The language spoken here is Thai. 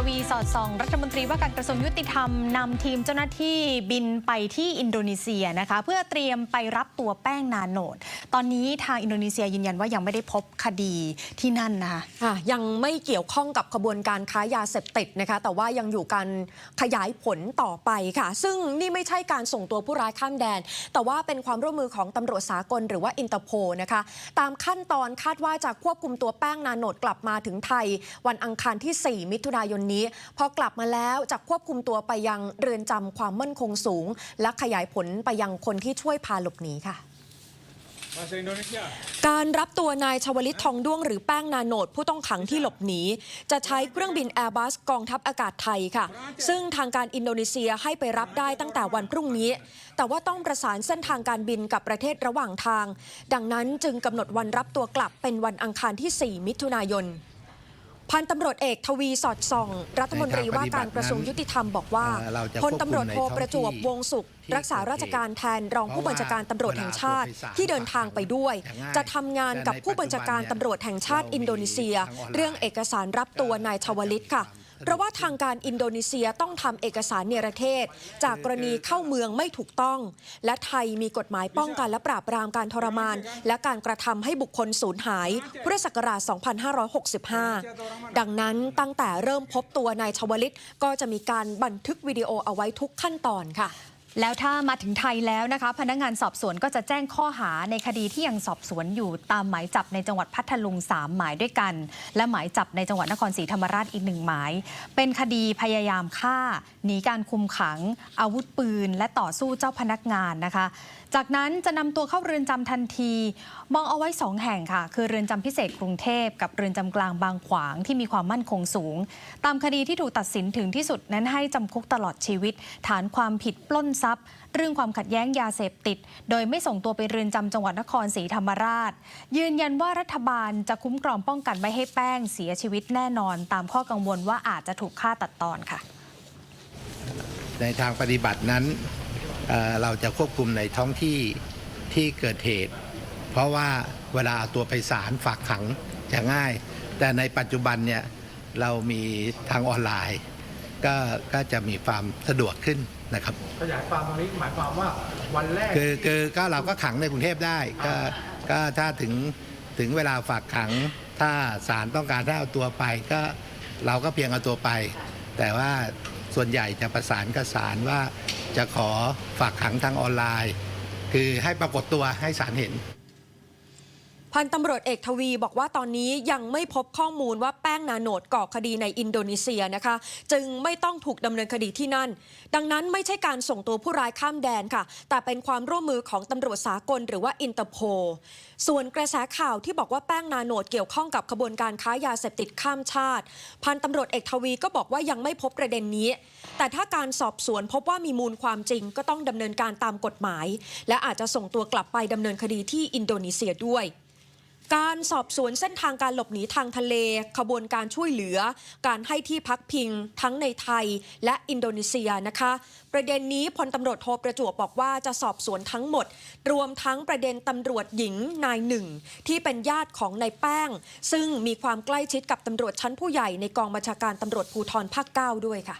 ทวีสอดส่อง รัฐมนตรีว่าการกระทรวงยุติธรรมนำทีมเจ้าหน้าที่บินไปที่อินโดนีเซียนะคะ เพื่อเตรียมไปรับตัวแป้งนาโนด ตอนนี้ทางอินโดนีเซียยืนยันว่ายังไม่ได้พบคดีที่นั่นนะคะะยังไม่เกี่ยวข้องกับขบวนการค้ายาเสพติดนะคะ แต่ว่ายังอยู่การขยายผลต่อไปค่ะ ซึ่งนี่ไม่ใช่การส่งตัวผู้ร้ายข้ามแดน แต่ว่าเป็นความร่วมมือของตำรวจสากลหรือว่าอินเตอร์โพนะคะ ตามขั้นตอนคาดว่าจะควบคุมตัวแป้งนาโนดกลับมาถึงไทย วันอังคารที่ 4 มิถุนายนนี้ พอกลับมาแล้วจะควบคุมตัวไปยังเรือนจำความมั่นคงสูง และขยายผลไปยังคนที่ช่วยพาหลบหนีค่ะ Bahasa Indonesia. การรับตัวนายชวลิตทองด้วงหรือแป้งนาโนดผู้ต้องขังที่หลบหนี จะใช้เครื่องบิน Airbus กองทัพอากาศไทยค่ะ ซึ่งทางการอินโดนีเซียให้ไปรับได้ตั้งแต่วันพรุ่งนี้ แต่ว่าต้องประสานเส้นทางการบินกับประเทศระหว่างทาง ดังนั้นจึงกำหนดวันรับตัวกลับเป็นวันอังคารที่ 4 มิถุนายน พันตำรวจเอกทวีสอดส่อง รัฐมนตรีว่าการกระทรวงยุติธรรมบอกว่าเอ่อเราจะพลตำรวจโทควบคุมในท้องประจวบที่วงศุขที่รักษาราชการแทนรองผู้บัญชาการตำรวจแห่งชาติเพราะว่าที่เดินทางไปด้วยอย่างง่ายจะทำงานกับผู้บัญชาการตำรวจแห่งชาติอินโดนีเซีย เรื่องเอกสารรับตัวนายชวลิตค่ะ เพราะว่าทางการอินโดนีเซียต้องทำเอกสารเนรเทศ จากกรณีเข้าเมืองไม่ถูกต้อง และไทยมีกฎหมายป้องกันและปราบปรามการทรมาน และการกระทำให้บุคคลสูญหายพุทธศักราช 2565 ดังนั้นตั้งแต่เริ่มพบตัวนายชวลิตก็จะมีการบันทึกวิดีโอเอาไว้ทุกขั้นตอนค่ะ แล้วถ้ามาถึงไทยแล้วนะคะ พนักงานสอบสวนก็จะแจ้งข้อหาในคดีที่ยังสอบสวนอยู่ตามหมายจับในจังหวัดพัทลุง 3 หมายด้วยกัน และหมายจับในจังหวัดนครศรีธรรมราชอีกหนึ่งหมาย เป็นคดีพยายามฆ่าหนีการคุมขัง อาวุธปืน และต่อสู้เจ้าพนักงานนะคะ จากนั้นจะนำตัวเข้าเรือนจำทันที มองเอาไว้สองแห่งค่ะ คือเรือนจำพิเศษกรุงเทพกับเรือนจำกลางบางขวางที่มีความมั่นคงสูง ตามคดีที่ถูกตัดสินถึงที่สุดนั้นให้จำคุกตลอดชีวิต ฐานความผิดปล้นทรัพย์ เรื่องความขัดแย้งยาเสพติด โดยไม่ส่งตัวไปเรือนจำจังหวัดนครศรีธรรมราช ยืนยันว่ารัฐบาลจะคุ้มครองป้องกันไม่ให้แป้งเสียชีวิตแน่นอน ตามข้อกังวลว่าอาจจะถูกฆ่าตัดตอนค่ะ ในทางปฏิบัตินั้นเเราจะควบคุมในท้องที่ที่เกิดเหตุ เพราะว่าเวลาเอาตัวไปศาลฝากขังจะง่าย แต่ในปัจจุบันเนี่ยเรามีทางออนไลน์ ก็ก็จะมีความสะดวกขึ้นนะครับขยายความตรงนี้หมายความว่าวันแรกคือคือก็เราก็ขังในกรุงเทพได้ก็ก็ถ้าถึงถึงเวลาฝากขัง ถ้าศาลต้องการให้เอาตัวไป ก็เราก็เพียงเอาตัวไป แต่ว่าส่วนใหญ่จะประสานกับศาลว่าจะขอฝากขังทางออนไลน์ คือให้ปรากฏตัวให้ศาลเห็น พันตำรวจเอกทวีบอกว่าตอนนี้ยังไม่พบข้อมูลว่าแป้งนาโนดก่อคดีในอินโดนีเซียนะคะ จึงไม่ต้องถูกดำเนินคดีที่นั่น ดังนั้นไม่ใช่การส่งตัวผู้ร้ายข้ามแดนค่ะ แต่เป็นความร่วมมือของตำรวจสากลหรือว่าอินเตอร์โพส่วนกระแสข่าวที่บอกว่าแป้งนาโนดเกี่ยวข้องกับขบวนการค้ายาเสพติดข้ามชาติ พันตำรวจเอกทวีก็บอกว่ายังไม่พบประเด็นนี้ แต่ถ้าการสอบสวนพบว่ามีมูลความจริงก็ต้องดำเนินการตามกฎหมาย และอาจจะส่งตัวกลับไปดำเนินคดีที่อินโดนีเซียด้วย การสอบสวนเส้นทางการหลบหนีทางทะเล ขบวนการช่วยเหลือ การให้ที่พักพิง ทั้งในไทยและอินโดนีเซียนะคะ ประเด็นนี้พลตำรวจโทประจวบบอกว่าจะสอบสวนทั้งหมด รวมทั้งประเด็นตำรวจหญิงนายหนึ่ง ที่เป็นญาติของนายแป้ง ซึ่งมีความใกล้ชิดกับตำรวจชั้นผู้ใหญ่ในกองบัญชาการตำรวจภูธรภาคเก้าด้วยค่ะ